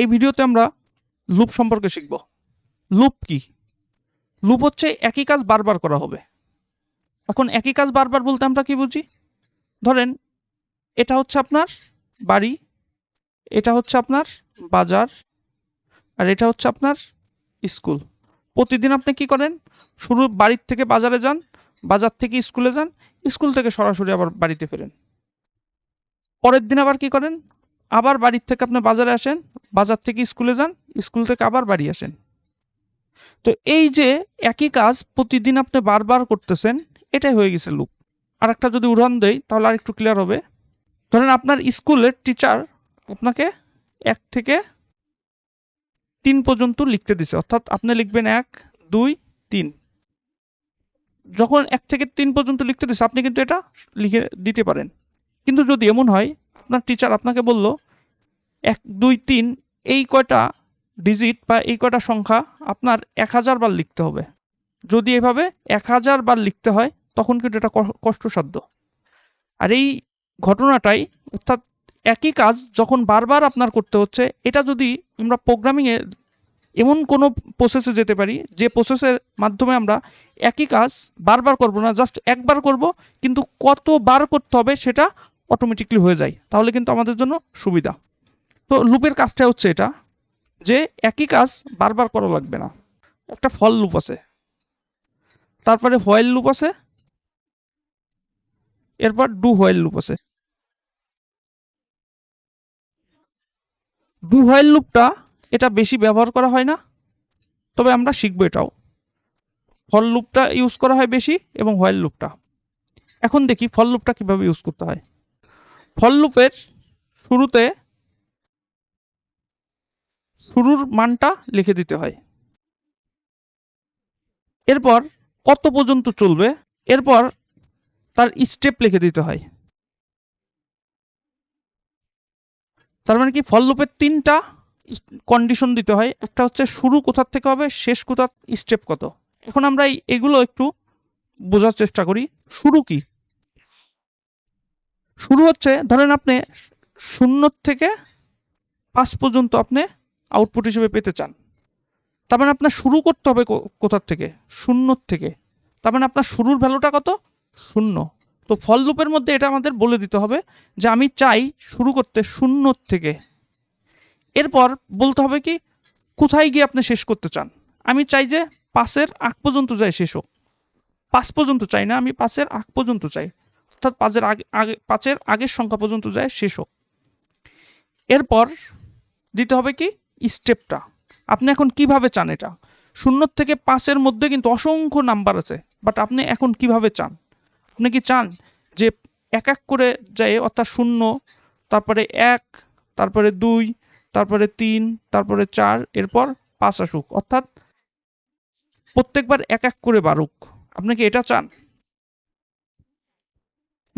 এই ভিডিওতে আমরা লুপ সম্পর্কে শিখব। লুপ কি? লুপ হচ্ছে একই কাজ বারবার করা হবে। এখন একই কাজ বারবার বলতে আমরা কি বুঝি? ধরেন, এটা হচ্ছে আপনার বাড়ি, এটা হচ্ছে আপনার বাজার, আর এটা হচ্ছে আপনার স্কুল। প্রতিদিন আপনি কি করেন? শুরু বাড়ির থেকে বাজারে যান, বাজার থেকে স্কুলে যান, স্কুল থেকে সরাসরি আবার বাড়িতে ফেরেন। পরের দিন আবার কি করেন? আবার বাড়ির থেকে আপনি বাজারে আসেন, বাজার থেকে স্কুলে যান, স্কুল থেকে আবার বাড়ি আসেন। তো এই যে একই কাজ প্রতিদিন আপনি বারবার করতেছেন, এটাই হয়ে গেছে লুপ আর একটা যদি উদাহরণ দেই, তাহলে আর একটু ক্লিয়ার হবে। ধরেন আপনার স্কুলের টিচার আপনাকে এক থেকে তিন পর্যন্ত লিখতে দিছে। অর্থাৎ আপনি লিখবেন এক, দুই, তিন। যখন এক থেকে তিন পর্যন্ত লিখতে দিছে, আপনি কিন্তু এটা লিখে দিতে পারেন। কিন্তু যদি এমন হয় আপনার টিচার আপনাকে বলল, এক, দুই, তিন, এই কয়টা ডিজিট বা এই কয়টা সংখ্যা আপনার এক হাজার বার লিখতে হবে। যদি এভাবে এক হাজার বার লিখতে হয়, তখন কিন্তু এটা কষ্টসাধ্য। আর এই ঘটনাটাই, অর্থাৎ একই কাজ যখন বারবার আপনার করতে হচ্ছে, এটা যদি আমরা প্রোগ্রামিংয়ে এমন কোনো প্রসেসে যেতে পারি, যে প্রসেসের মাধ্যমে আমরা একই কাজ বারবার করব না জাস্ট একবার করব, কিন্তু কতবার করতে হবে সেটা অটোমেটিকলি হয়ে যায়। তাহলে কিন্তু আমাদের জন্য সুবিধা। তো লুপের কাজটা হচ্ছে এটা, যে একই কাজ বারবার করা লাগবে না। একটা ফল লুপ আছে। তারপরে হোয়াইল লুপ আছে। এরপর ডু হোয়াইল লুপ আছে। ডু হোয়াইল লুপটা এটা বেশি ব্যবহার করা হয় না, তবে আমরা শিখব এটাও। ফল লুপটা ইউজ করা হয় বেশি এবং হোয়াইল লুপটা এখন দেখি ফল লুপটা কীভাবে ইউজ করতে হয়। ফল লুপের শুরুতে শুরুর মানটা লিখে দিতে হয়। এরপর কত পর্যন্ত চলবে? এরপর তার স্টেপ লিখে দিতে হয়। তার মানে কি? ফল লুপের তিনটা কন্ডিশন দিতে হয়। একটা হচ্ছে শুরু কোথার থেকে হবে, শেষ কোথার স্টেপ কত। এখন আমরা এগুলো একটু বোঝার চেষ্টা করি। শুরু কি? শুরু হচ্ছে, ধরেন আপনি শূন্য থেকে পাঁচ পর্যন্ত আপনি আউটপুট হিসেবে পেতে চান। তার মানে আপনার শুরু করতে হবে কোথার থেকে? শূন্য থেকে। তার মানে আপনার শুরুর ভ্যালুটা কত? শূন্য। তো ফল লুপের মধ্যে এটা আমাদের বলে দিতে হবে যে আমি চাই শুরু করতে শূন্য থেকে। এরপর বলতে হবে কি, কোথায় গিয়ে আপনি শেষ করতে চান? আমি চাই যে পাশের আগ পর্যন্ত যায় শেষ হোক। পাঁচ পর্যন্ত চাই না, আমি পাশের আগ পর্যন্ত চাই। অর্থাৎ পাঁচের আগে আগে, পাঁচের আগের সংখ্যা পর্যন্ত যায়, শেষ হোক। এরপর দিতে হবে কি? স্টেপটা আপনি এখন কীভাবে চান এটা? শূন্য থেকে পাঁচের মধ্যে কিন্তু অসংখ্য নাম্বার আছে বাট আপনি এখন কীভাবে চান? আপনি কি চান যে এক এক করে যায়, অর্থাৎ শূন্য, তারপরে এক, তারপরে দুই, তারপরে তিন, তারপরে চার, এরপর পাঁচ আসুক, অর্থাৎ প্রত্যেকবার এক এক করে বাড়ুক। আপনি কি এটা চান?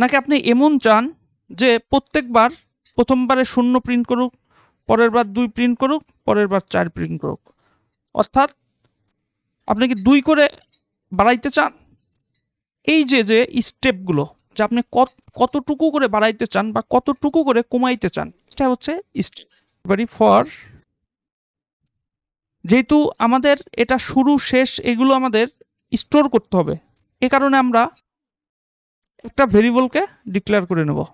নাকি আপনি এমন চান যে প্রত্যেকবার প্রথমবারে শূন্য প্রিন্ট করুক, পরের বার দুই প্রিন্ট করুক, পরের বার চার প্রিন্ট করুক? অর্থাৎ আপনি কি দুই করে বাড়াইতে চান? এই যে যে স্টেপগুলো যে আপনি কত, কতটুকু করে বাড়াইতে চান বা কতটুকু করে কমাইতে চান, এটা হচ্ছে স্টেপ ফর যেহেতু আমাদের এটা শুরু, শেষ, এগুলো আমাদের স্টোর করতে হবে। এ কারণে আমরা একটা ভেরিয়েবলকে ডিক্লেয়ার করে নেব।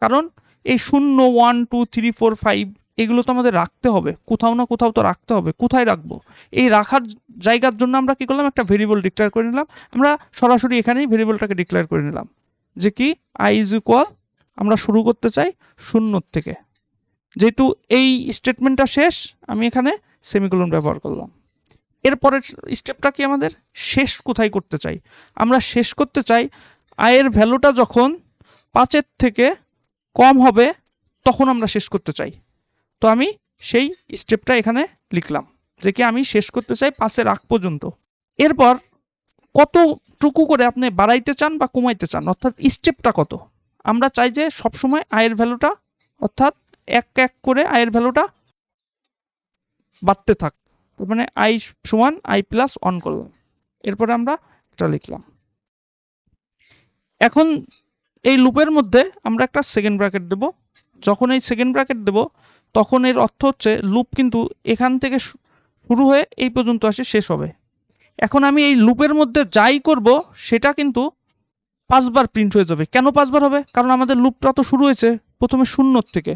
কারণ এই শূন্য one two three four five এগুলো তো আমাদের রাখতে হবে। কোথাও না কোথাও তো রাখতে হবে। কোথায় রাখব? এই রাখার জায়গার জন্য আমরা কি করলাম? একটা ভেরিয়েবল ডিক্লেয়ার করে নিলাম। আমরা সরাসরি এখানেই ভেরিয়েবলটাকে ডিক্লেয়ার করে নিলাম। যে কি? আই ইজ ইকুয়াল আমরা শুরু করতে চাই শূন্য থেকে। যেহেতু এই স্টেটমেন্টটা শেষ, আমি এখানে সেমিকোলন ব্যবহার করলাম। এরপরের স্টেপটা কি আমাদের? শেষ কোথায় করতে চাই? আমরা শেষ করতে চাই আয়ের ভ্যালুটা যখন পাঁচের থেকে কম হবে, তখন আমরা শেষ করতে চাই। তো আমি সেই স্টেপটা এখানে লিখলাম, যে কি আমি শেষ করতে চাই পাঁচের আগ পর্যন্ত। এরপর কতটুকু করে আপনি বাড়াইতে চান বা কমাইতে চান, অর্থাৎ স্টেপটা কত? আমরা চাই যে সবসময় আয়ের ভ্যালুটা অর্থাৎ এক এক করে আয়ের ভ্যালুটা বাড়তে থাক। তার মানে আই সমান আই প্লাস অন করলাম। এরপরে আমরা এটা লিখলাম। এখন এই লুপের মধ্যে আমরা একটা সেকেন্ড ব্র্যাকেট দেব। যখন এই সেকেন্ড ব্র্যাকেট দেব, তখন এর অর্থ হচ্ছে লুপ কিন্তু এখান থেকে শুরু হয়ে এই পর্যন্ত আসে, শেষ হবে। এখন আমি এই লুপের মধ্যে যাই করব, সেটা কিন্তু পাঁচবার প্রিন্ট হয়ে যাবে। কেন পাঁচবার হবে? কারণ আমাদের লুপটা তো শুরু হয়েছে প্রথমে শূন্যর থেকে।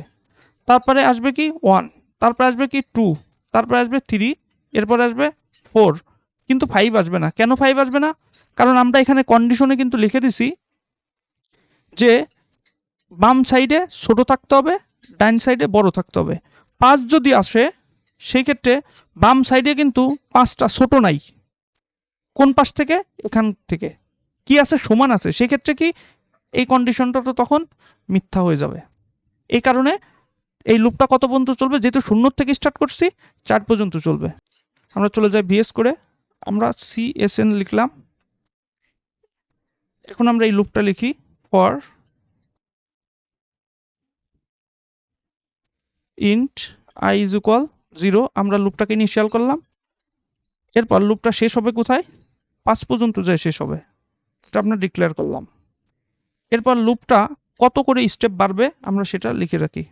তারপরে আসবে কি ওয়ান তারপরে আসবে কি টু তারপরে আসবে থ্রি এরপরে আসবে ফোর কিন্তু ফাইভ আসবে না। কেন ফাইভ আসবে না? কারণ আমরা এখানে কন্ডিশনে কিন্তু লিখে দিছি যে বাম সাইডে ছোট থাকতে হবে ডাইন সাইডে বড় থাকতে হবে। পাঁচ যদি আসে সেই ক্ষেত্রে বাম সাইডে কিন্তু পাঁচটা ছোট নাই। কোন পাশ থেকে? এখান থেকে। কি আছে? সমান আছে। সেই ক্ষেত্রে কি? এই কন্ডিশনটা তো তখন মিথ্যা হয়ে যাবে। এই কারণে এই লুপটা কত পর্যন্ত চলবে? যেহেতু শূন্য থেকে স্টার্ট করছি, চার পর্যন্ত চলবে। আমরা চলে যাই ভিএস করে। আমরা সি এস এন লিখলাম। এখন আমরা এই লুপটা লিখি। For int i is equal zero আমরা লুপটাকে ইনিশিয়াল করলাম। এরপর লুপটা শেষ হবে কোথায়? পাঁচ পর্যন্ত যায় শেষ হবে এটা আমরা ডিক্লেয়ার করলাম। এরপর লুপটা কত করে স্টেপ বাড়বে, আমরা সেটা লিখে রাখি।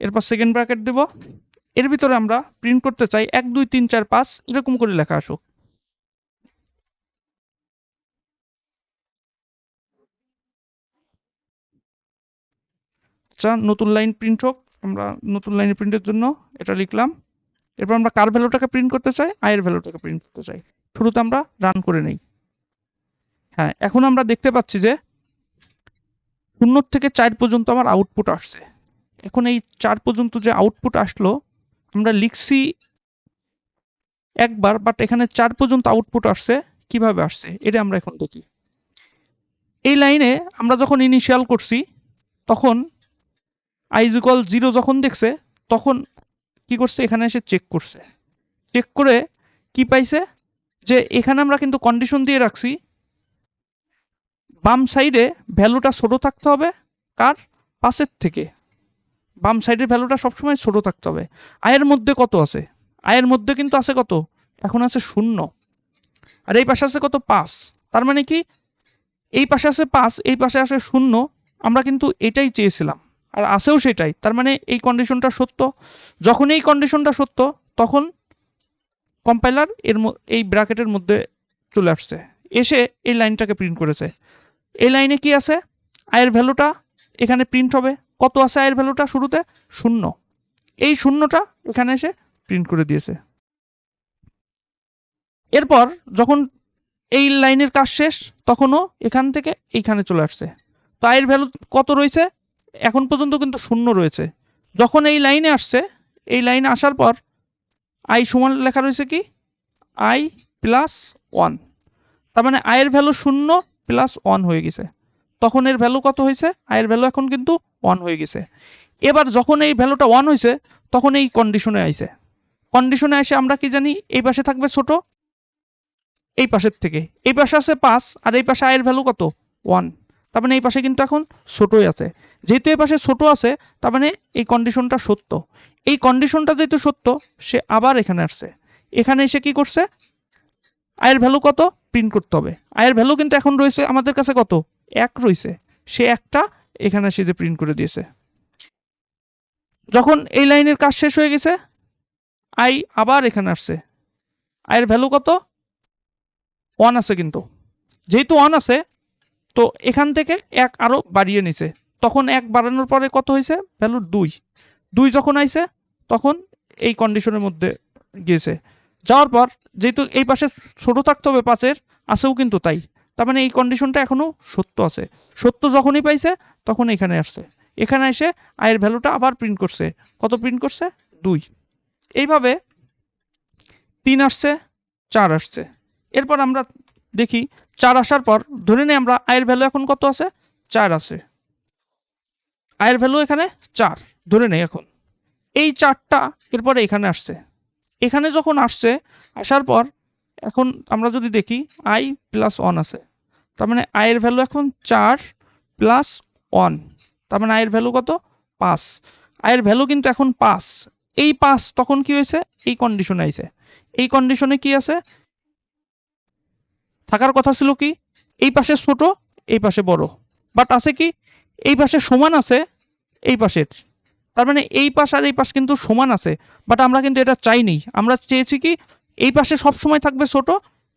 এরপর সেকেন্ড ব্র্যাকেট দেব। এর ভিতরে আমরা প্রিন্ট করতে চাই এক, দুই, তিন, চার, পাঁচ, এরকম করে লেখা আসুক। আচ্ছা নতুন লাইন প্রিন্ট হোক, আমরা নতুন লাইন প্রিন্টের জন্য এটা লিখলাম। এরপর আমরা কার ভ্যালুটাকে প্রিন্ট করতে চাই? আয়ের ভ্যালুটাকে প্রিন্ট করতে চাই। শুরুতে আমরা রান করে নেই। হ্যাঁ এখন আমরা দেখতে পাচ্ছি যে শূন্য থেকে চার পর্যন্ত আমার আউটপুট আসছে। এখন এই চার পর্যন্ত যে আউটপুট আসলো, আমরা লিখছি একবার বাট এখানে চার পর্যন্ত আউটপুট আসছে, কীভাবে আসছে? এটা আমরা এখন দেখি। এই লাইনে আমরা যখন ইনিশিয়াল করছি, তখন আইজিকল জিরো যখন দেখছে, তখন কি করছে? এখানে এসে চেক করছে। চেক করে কি পাইছে? যে এখানে আমরা কিন্তু কন্ডিশন দিয়ে রাখছি, বাম সাইডে ভ্যালুটা ছোট থাকতে হবে। কার? পাশের থেকে। বাম সাইডের ভ্যালুটা সবসময় ছোট থাকতে হবে। আয়ের মধ্যে কত আছে? আয়ের মধ্যে কিন্তু আছে কত? এখন আছে শূন্য। আর এই পাশে আছে কত? পাঁচ। তার মানে কি? এই পাশে আছে পাঁচ, এই পাশে আছে শূন্য। আমরা কিন্তু এটাই চেয়েছিলাম। আর আসেও সেটাই। তার মানে এই কন্ডিশনটা সত্য। যখন এই কন্ডিশনটা সত্য, তখন কম্পাইলার এর এই ব্র্যাকেটের মধ্যে চলে আসছে। এসে এই লাইনটাকে প্রিন্ট করেছে। এই লাইনে কি আছে? আয়ের ভ্যালুটা এখানে প্রিন্ট হবে। কত আছে আয়ের ভ্যালুটা শুরুতে? শূন্য। এই শূন্যটা এখানে এসে প্রিন্ট করে দিয়েছে। এরপর যখন এই লাইনের কাজ শেষ, তখনও এখান থেকে এইখানে চলে আসছে। তো আয়ের ভ্যালু কত রয়েছে? এখন পর্যন্ত কিন্তু শূন্য রয়েছে। যখন এই লাইনে আসছে, এই লাইনে আসার পর আই সমান লেখা রয়েছে কি? আই প্লাস ওয়ান তার মানে আয়ের ভ্যালু শূন্য প্লাস ওয়ান হয়ে গেছে। তখন এর ভ্যালু কত হয়েছে? আয়ের ভ্যালু এখন কিন্তু ওয়ান হয়ে গেছে। এবার যখন এই ভ্যালুটা ওয়ান হয়েছে, তখন এই কন্ডিশনে আইছে। কন্ডিশনে এসে আমরা কি জানি? এই পাশে থাকবে ছোট, এই পাশের থেকে। এই পাশে আছে পাঁচ, আর এই পাশে আয়ের ভ্যালু কত? ওয়ান তার মানে এই পাশে কিন্তু এখন ছোটই আছে। যেহেতু এই পাশে ছোট আছে, তার মানে এই কন্ডিশনটা সত্য। এই কন্ডিশনটা যেহেতু সত্য, সে আবার এখানে আসছে। এখানে এসে কি করছে? আয়ের ভ্যালু কত? প্রিন্ট করতে হবে। আয়ের ভ্যালু কিন্তু এখন রয়েছে আমাদের কাছে কত? এক রয়েছে। সে একটা এখানে এসে যে প্রিন্ট করে দিয়েছে। যখন এই লাইনের কাজ শেষ হয়ে গেছে আই আবার এখানে আসছে। আয়ের ভ্যালু কত? ওয়ান আছে কিন্তু। যেহেতু ওয়ান আছে তো এখান থেকে এক আরও বাড়িয়ে নিছে। তখন এক বাড়ানোর পরে কত হয়েছে? ভ্যালু দুই। দুই যখন আইছে, তখন এই কন্ডিশনের মধ্যে গিয়েছে। যাওয়ার পর যেহেতু এই পাশে ছোট থাকতে হবে পাঁচের আসেও কিন্তু তাই। তার মানে এই কন্ডিশনটা এখনও সত্য আছে। সত্য যখনই পাইছে, তখন এখানে আসছে। এখানে এসে আয়ের ভ্যালুটা আবার প্রিন্ট করছে। কত প্রিন্ট করছে? দুই। এইভাবে তিন আসছে, চার আসছে। এরপর আমরা দেখি, চার আসার পর ধরে নিই আমরা আয়ের ভ্যালু এখন কত আছে? চার আছে। আয়ের ভ্যালু এখানে চার, ধরে নেই এখন। এই চারটা এরপরে এখানে আসছে। এখানে যখন আসছে, আসার পর এখন আমরা যদি দেখি আই প্লাস ওয়ান আছে। তার মানে আয়ের ভ্যালু এখন চার প্লাস ওয়ান তার মানে আয়ের ভ্যালু কত? পাঁচ। আয়ের ভ্যালু কিন্তু এখন পাঁচ। এই পাঁচ তখন কি হয়েছে? এই কন্ডিশনে আইছে। এই কন্ডিশনে কি আছে? থাকার কথা ছিল কি? এই পাশে ছোট, এই পাশে বড়। বাট আছে কি? এই পাশে সমান আছে, এই পাশের। তার মানে এই পাশ আর এই পাশ কিন্তু সমান আছে। বাট আমরা কিন্তু এটা চাইনি আমরা চেয়েছি কি, এই পাশে সব সময় থাকবে ছোট,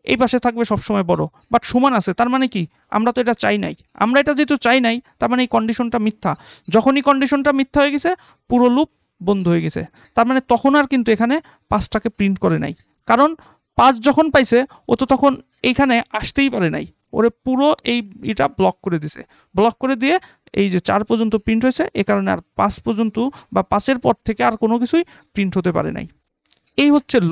এই পাশে থাকবে সব সময় বড়। বাট সমান আছে, তার মানে কি? আমরা তো এটা চাই নাই। আমরা এটা যেহেতু চাই নাই, তার মানে এই কন্ডিশনটা মিথ্যা। যখনই কন্ডিশনটা মিথ্যা হয়ে গেছে, পুরো লুপ বন্ধ হয়ে গেছে। তার মানে তখন আর কিন্তু এখানে পাঁচটাকে প্রিন্ট করে নাই। কারণ পাঁচ যখন পাইছে, ও তো তখন এইখানে আসতেই পারে নাই। ওরে পুরো এই এটা ব্লক করে দিছে। ব্লক করে দিয়ে এই যে চার পর্যন্ত প্রিন্ট হয়েছে, এ কারণে আর পাঁচ পর্যন্ত বা পাঁচের পর থেকে আর কোনো কিছুই প্রিন্ট হতে পারে নাই। এই হচ্ছে লুপ